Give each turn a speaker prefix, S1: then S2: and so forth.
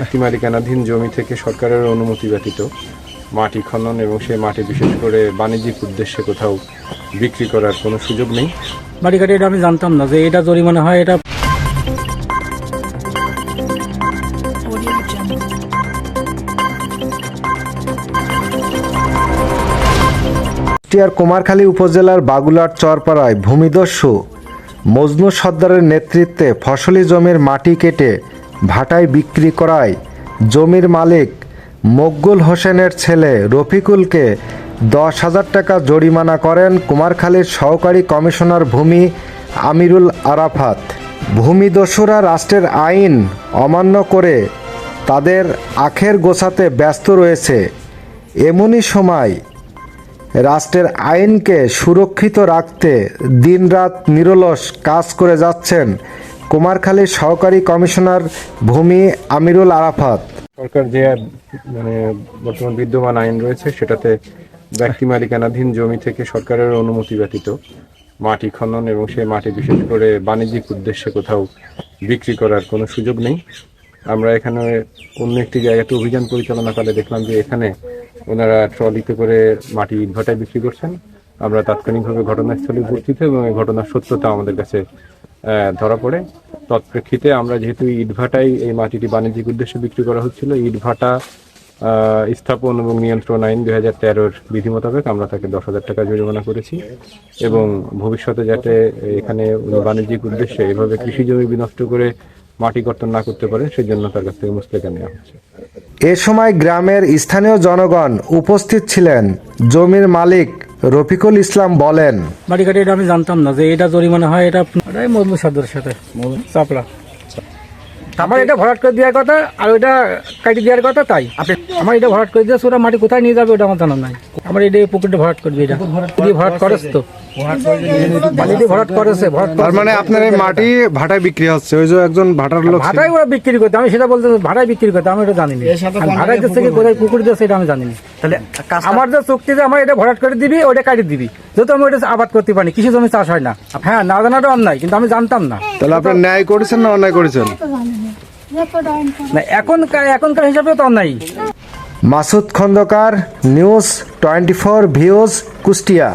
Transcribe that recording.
S1: একটি মালিকানাধীন জমি থেকে সরকারের অনুমতি ব্যতীত মাটি খনন এবং সেই মাটি বিশেষ করে বাণিজ্যিক উদ্দেশ্যে কোথাও বিক্রি করার কোনো সুযোগ নেই।
S2: মাটি কাটি এটা আমি জানতাম না যে এটা জরিমানা হয় এটা
S3: কুষ্টিয়ার কুমারখালী উপজেলার বাগুলার চরপাড়ায় ভূমিদস্যু। মজনু সর্দারের নেতৃত্বে ফসলি জমির মাটি কেটে ভাটায় বিক্রি করায় জমির মালিক মকবুল হোসেনের ছেলে রফিকুলকে দশ হাজার টাকা জরিমানা করেন কুমারখালীর সহকারী কমিশনার ভূমি আমিরুল আরাফাত। ভূমিদস্যুরা রাষ্ট্রের আইন অমান্য করে তাদের আখের গোছাতে ব্যস্ত রয়েছে। এমনই সময় রাষ্ট্রের আইনকে সুরক্ষিত রাখতে দিনরাত নিরলস কাজ করে যাচ্ছেন কুমারখালীর সহকারী কমিশনার ভূমি আমিরুল আরাফাত।
S1: সরকার যে মানে বর্তমান বিদ্যমান আইন রয়েছে, সেটাতে ব্যক্তি মালিকানাধীন জমি থেকে সরকারের অনুমতি ব্যতীত মাটি খনন এবং সেই মাটি বিশেষ করে বাণিজ্যিক উদ্দেশ্যে কোথাও বিক্রি করার কোনো সুযোগ নেই। আমরা এখানে অন্য একটি জায়গাতে অভিযান পরিচালনা করে দেখলাম যে এখানে ওনারা ট্রলিতে করে মাটি ইটভাটায় বিক্রি করছেন। আমরা তাৎক্ষণিকভাবে ঘটনাস্থলে উপস্থিত এবং এই ঘটনার সত্যতা আমাদের কাছে ধরা পড়ে। তৎপ্রেক্ষিতে আমরা যেহেতু ইটভাটাই এই মাটিটি বাণিজ্যিক উদ্দেশ্যে বিক্রি করা হচ্ছিল, ইটভাটা স্থাপন এবং নিয়ন্ত্রণ আইন দুই হাজার তেরোর বিধি মোতাবেক আমরা তাকে দশ হাজার টাকা জরিমানা করেছি এবং ভবিষ্যতে যাতে এখানে বাণিজ্যিক উদ্দেশ্যে এভাবে কৃষি জমি বিনষ্ট করে মাটি কর্তন না করতে পারে সেই জন্য তার কাছ থেকে মুসলেকা নেওয়া হচ্ছে।
S3: এ সময় গ্রামের স্থানীয় জনগণ উপস্থিত ছিলেন। জমির মালিক রফিকুল ইসলাম বলেন
S2: মাটি কাটি এটা আমি জানতাম না যে এটা জরিমানা হয় এটা এটাই মজলু সর্দারের সাথে। চাপড়া আমার এটা ভরাট করে দেওয়ার কথা আর ওইটা কাটি দেওয়ার কথা তাই। আমার এটা ভরাট করে দিয়েছে ওরা মাটি কোথায় নিয়ে যাবে ওটা আমার জানা নাই। আমার এটা পুকুরটা ভরাট করবে এটা। দিয়ে ভরাট করেছে তো। বালি দিয়ে ভরাট করেছে ভরাট
S4: তার মানে আপনার এই মাটি ভাটায় বিক্রি হচ্ছে ওই যে একজন ভাটার লোক ছিল।
S2: ওরা বিক্রি করতে আমি সেটা বলতে ভাড়ায় বিক্রি করতে আমি এটা জানি না ভাড়ায় দিচ্ছে কি কোথায় পুকুর এটা আমি জানি না
S5: তাহলে
S2: আমার যে চুক্তিতে আমার এটা ভরাট করে দিবি ওটা কাটি দিবি। যেহেতু আমি ওটা আবাদ করতে পারি কৃষি জমি চাষ হয় না। হ্যাঁ না জানাটা অন্যায় কিন্তু আমি জানতাম না।
S4: তাহলে আপনার ন্যায় করেছেন না অন্যায় করেছেন?
S2: না। এখন এখনকার হিসাবে তো অন্যায়।
S3: Masud Khandakar news twenty four views Kushtia.